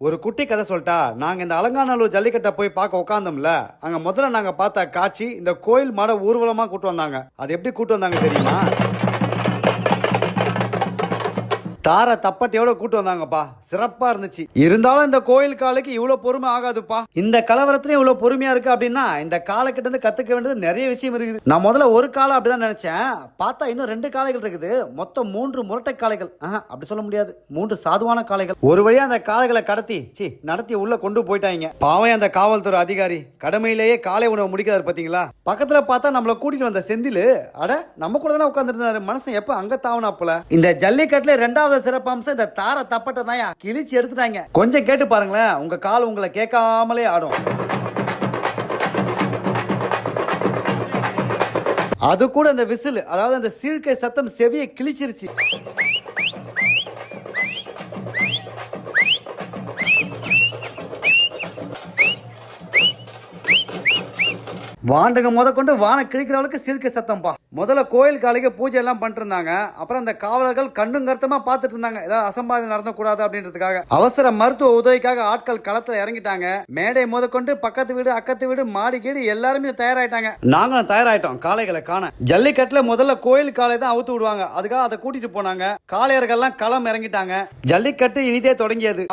ஒரு குட்டி கதை சொல்லிட்டா நாங்கள் இந்த அலங்காநல்லூர் ஜல்லிக்கட்டை போய் பார்க்க உட்காந்தோம்ல அங்கே முதல்ல நாங்கள் பார்த்த காட்சி இந்த கோயில் மாட ஊர்வலமாக கூட்டு வந்தாங்க. அது எப்படி கூட்டு வந்தாங்க தெரியுமா? தார தப்பட்டையோட கூட்டு வந்தாங்கப்பா. சிறப்பா இருந்துச்சு. இருந்தாலும் இந்த கோயில் காலுக்கு இவ்வளவு பொறுமை ஆகாதுப்பா. இந்த கலவரத்துல இவ்வளவு பொறுமையா இருக்கு அப்படின்னா இந்த காலக்கிட்ட இருந்து கத்துக்க வேண்டியது நிறைய விஷயம் இருக்குது. நான் முதல்ல ஒரு காலம் அப்படிதான் நினைச்சேன். பார்த்தா இன்னும் ரெண்டு காளைகள் இருக்குது. மொத்தம் மூன்று முரட்டை காளைகள். அப்படி சொல்ல முடியாது. மூன்று சாதுவான காளைகள். ஒரு வழியா அந்த காளைகளை கடத்தி சி நடத்தி உள்ள கொண்டு போயிட்டாங்க. பாவம் அந்த காவல்துறை அதிகாரி. கடமையிலேயே காலை உணவு முடிக்காது பாத்தீங்களா? பக்கத்துல பார்த்தா நம்மள கூட்டிட்டு வந்த செந்தில் அட நம்ம கூட தானே உட்காந்துருந்தாரு மனசன் எப்ப அங்க போல? இந்த ஜல்லிக்கட்டுல ரெண்டாவது சிறப்பம்சம் இந்த தார தப்பட்டை தாயா கிழிச்சு எடுத்துட்டாங்க. கொஞ்சம் கேட்டு பாருங்களேன் உங்க கால் உங்களை கேட்காமலே ஆடும். அது கூட அந்த விசில் அதாவது அந்த சீழ்கை சத்தம் செவியை கிழிச்சிருச்சு. வாண்டுங்க முத கொண்டு வான கிழிக்கிற அளவுக்கு சத்தம்பா. முதல்ல கோயில் காலைக்கு பூஜை எல்லாம் பண்ணிட்டு இருந்தாங்க அப்புறம் அந்த காவலர்கள் கண்ணும் கருத்தமா பார்த்துட்டு இருந்தாங்க ஏதாவது அசம்பாவிதம் நடந்தக்கூடாது அப்படின்றதுக்காக. அவசர மருத்துவ உதவிக்காக ஆட்கள் களத்துல இறங்கிட்டாங்க. மேடை முத கொண்டு பக்கத்து வீடு அக்கத்து வீடு மாடி கீடு எல்லாருமே தயாராயிட்டாங்க. நாங்களும் தயாராயிட்டோம். காளைகளை காண. ஜல்லிக்கட்டுல முதல்ல கோயில் காலை தான் அவுத்து விடுவாங்க. அதுக்காக அதை கூட்டிட்டு போனாங்க. காளையர்கள்லாம் களம் இறங்கிட்டாங்க. ஜல்லிக்கட்டு இனிதே தொடங்கியது.